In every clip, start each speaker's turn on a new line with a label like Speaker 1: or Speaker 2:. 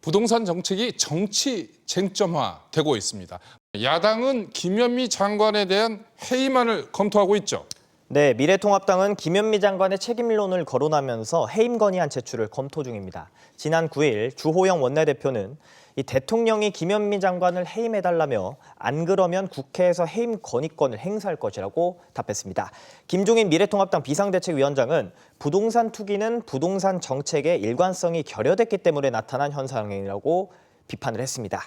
Speaker 1: 부동산 정책이 정치 쟁점화되고 있습니다. 야당은 김현미 장관에 대한 해임안을 검토하고 있죠.
Speaker 2: 네, 미래통합당은 김현미 장관의 책임론을 거론하면서 해임 건의안 제출을 검토 중입니다. 지난 9일 주호영 원내대표는 이 대통령이 김현미 장관을 해임해달라며 안 그러면 국회에서 해임 건의권을 행사할 것이라고 답했습니다. 김종인 미래통합당 비상대책위원장은 부동산 투기는 부동산 정책의 일관성이 결여됐기 때문에 나타난 현상이라고 비판을 했습니다.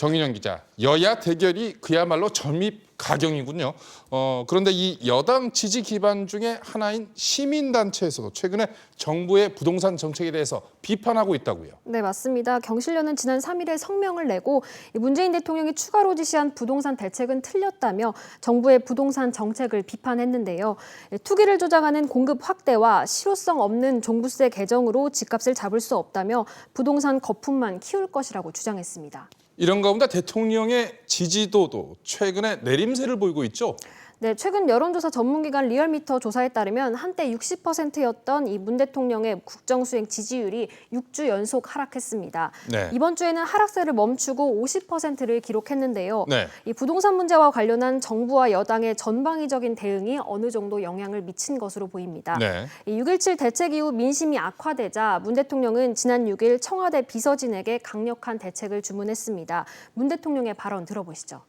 Speaker 1: 정인영 기자, 여야 대결이 그야말로 점입 가경이군요. 어, 그런데 이 여당 지지 기반 중에 하나인 시민단체에서도 최근에 정부의 부동산 정책에 대해서 비판하고 있다고요.
Speaker 3: 네, 맞습니다. 경실련은 지난 3일에 성명을 내고 이 문재인 대통령이 추가로 지시한 부동산 대책은 틀렸다며 정부의 부동산 정책을 비판했는데요. 예, 투기를 조장하는 공급 확대와 실효성 없는 종부세 개정으로 집값을 잡을 수 없다며 부동산 거품만 키울 것이라고 주장했습니다.
Speaker 1: 이런 가운데 대통령의 지지도도 최근에 내림세를 보이고 있죠.
Speaker 3: 네, 최근 여론조사 전문기관 리얼미터 조사에 따르면 한때 60%였던 이 문 대통령의 국정수행 지지율이 6주 연속 하락했습니다.
Speaker 1: 네.
Speaker 3: 이번 주에는 하락세를 멈추고 50%를 기록했는데요.
Speaker 1: 네.
Speaker 3: 이 부동산 문제와 관련한 정부와 여당의 전방위적인 대응이 어느 정도 영향을 미친 것으로 보입니다.
Speaker 1: 네.
Speaker 3: 이6.17 대책 이후 민심이 악화되자 문 대통령은 지난 6일 청와대 비서진에게 강력한 대책을 주문했습니다. 문 대통령의 발언 들어보시죠.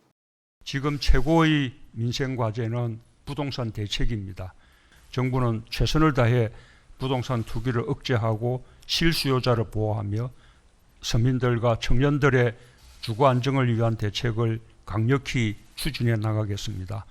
Speaker 4: 지금 최고의 민생 과제는 부동산 대책입니다. 정부는 최선을 다해 부동산 투기를 억제하고 실수요자를 보호하며 서민들과 청년들의 주거 안정을 위한 대책을 강력히 추진해 나가겠습니다.